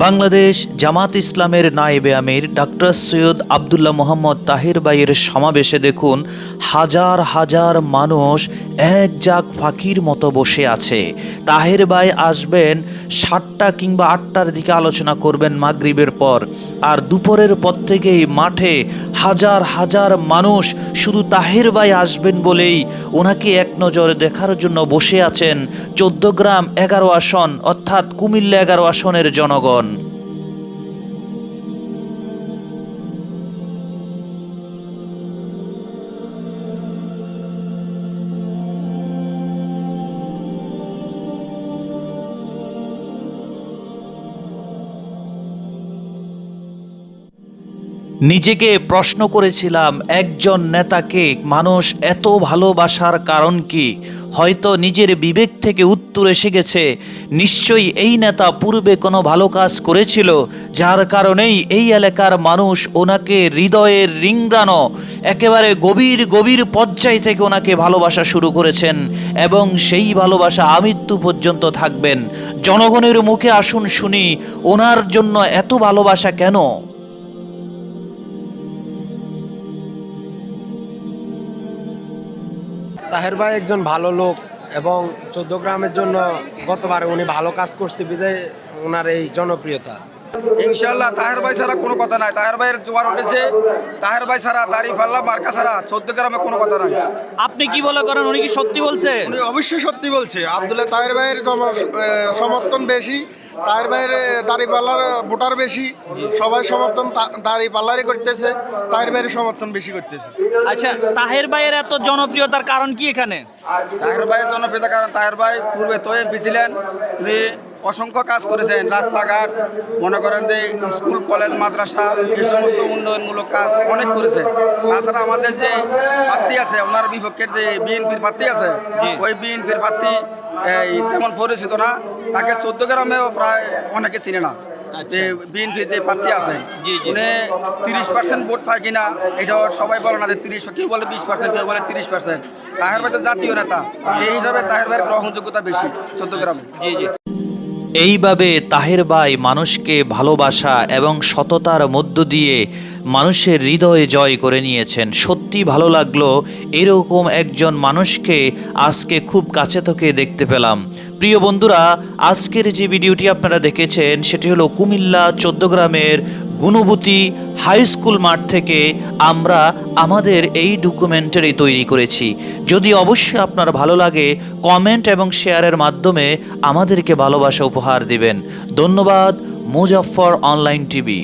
বাংলাদেশ জামাত ইসলামের নায়েবে আমির ডাক্তার সৈয়দ আবদুল্লাহ মোহাম্মদ তাহির বাইয়ের সমাবেশে দেখুন হাজার হাজার মানুষ এক জাক ফাঁকির মতো বসে আছে। তাহের বাই আসবেন সাতটা কিংবা আটটার দিকে আলোচনা করবেন মাগরিবের পর। আর দুপুরের পর থেকেই মাঠে হাজার হাজার মানুষ শুধু তাহের বাই আসবেন বলেই ওনাকে এক নজরে দেখার জন্য বসে আছেন চোদ্দ গ্রাম এগারো আসন, অর্থাৎ কুমিল্লা এগারো আসনের জনগণ। নিজেকে প্রশ্ন করেছিলাম, একজন নেতাকে মানুষ এত ভালোবাসার কারণ কি? হয়তো নিজের বিবেক থেকে উত্তর এসে গেছে। নিশ্চয়ই এই নেতা পূর্বে কোনো ভালো কাজ করেছিল, যার কারণেই এই এলাকার মানুষ ওনাকে হৃদয়ের রিংড়ানো একেবারে গভীর গভীর পর্যায় থেকে ওনাকে ভালোবাসা শুরু করেছেন এবং সেই ভালোবাসা আমৃত্যু পর্যন্ত থাকবেন। জনগণের মুখে আসুন শুনি, ওনার জন্য এত ভালোবাসা কেন? তাহের ভাই একজন ভালো লোক এবং চোদ্দ গ্রামের জন্য গতবার উনি ভালো কাজ করছে, বিদায় ওনার এই জনপ্রিয়তা। ইনশাল্লাহ তাহের ভাই ছাড়া কোনো কথা নাই। তাহের ভাইয়ের জোয়ার উঠেছে। তাহের ভাই ছাড়া দাড়ি পাল্লা মার্কা ছাড়া চোদ্দ গ্রামে কোনো কথা নাই। আপনি কি বলে করেন? উনি কি সত্যি বলছে? উনি অবশ্যই সত্যি বলছে। আবদুল্লাহ তাহের ভাইয়ের সমর্থন বেশি। তাহের ভাইয়ের দাড়িপাল্লার ভোটার বেশি। সবাই সমর্থন দাড়িপাল্লারই করতেছে। তাহের ভাইয়ের সমর্থন বেশি করতেছে। আচ্ছা তাহের ভাইয়ের এত জনপ্রিয়তার কারণ কি এখানে? তাহের ভাইয়ের জনপ্রিয়তা কারণ তাহের ভাই পূর্বে তো এমপি ছিলেন। উনি অসংখ্য কাজ করেছেন। রাস্তাঘাট মনে করেন যে স্কুল কলেজ মাদ্রাসা এই সমস্ত উন্নয়নমূলক কাজ অনেক করেছে তাছাড়া আমাদের যে প্রার্থী আছে ওনার বিপক্ষের যে বিএনপির প্রার্থী আছে ওই বিএনপির প্রার্থী এই তেমন পরিচিত না। তাকে চোদ্দ গ্রামেও প্রায় অনেকে চিনে না। যে বিএনপির যে প্রার্থী আছে উনি তিরিশ পার্সেন্ট ভোট পায় কিনা এটাও সবাই বলে না যে তিরিশ কেউ বলে বিশ পার্সেন্ট কেউ বলে তিরিশ পার্সেন্ট। তাহের ভাই তো জাতীয় নেতা এই হিসাবে তাহের ভাইয়ের গ্রহণযোগ্যতা বেশি চোদ্দ গ্রামে। এইভাবে তাহের বাই মানুষকে ভালোবাসা এবং সততার মধ্য দিয়ে মানুষের হৃদয়ে জয় করে নিয়েছেন। সত্যি ভালো লাগল, এরকম একজন মানুষকে আজকে খুব কাছে থেকে দেখতে পেলাম। প্রিয় বন্ধুরা, আজকের যে ভিডিওটি আপনারা দেখেছেন, সেটি হলো কুমিল্লা চোদ্দ গ্রামের গুণবতী হাই স্কুল মাঠ থেকে আমরা আমাদের এই ডকুমেন্টারি তৈরি করেছি। যদি অবশ্যই আপনার ভালো লাগে, কমেন্ট এবং শেয়ারের মাধ্যমে আমাদেরকে ভালোবাসা উপহার দিবেন। ধন্যবাদ, মুজাফফর অনলাইন টিভি।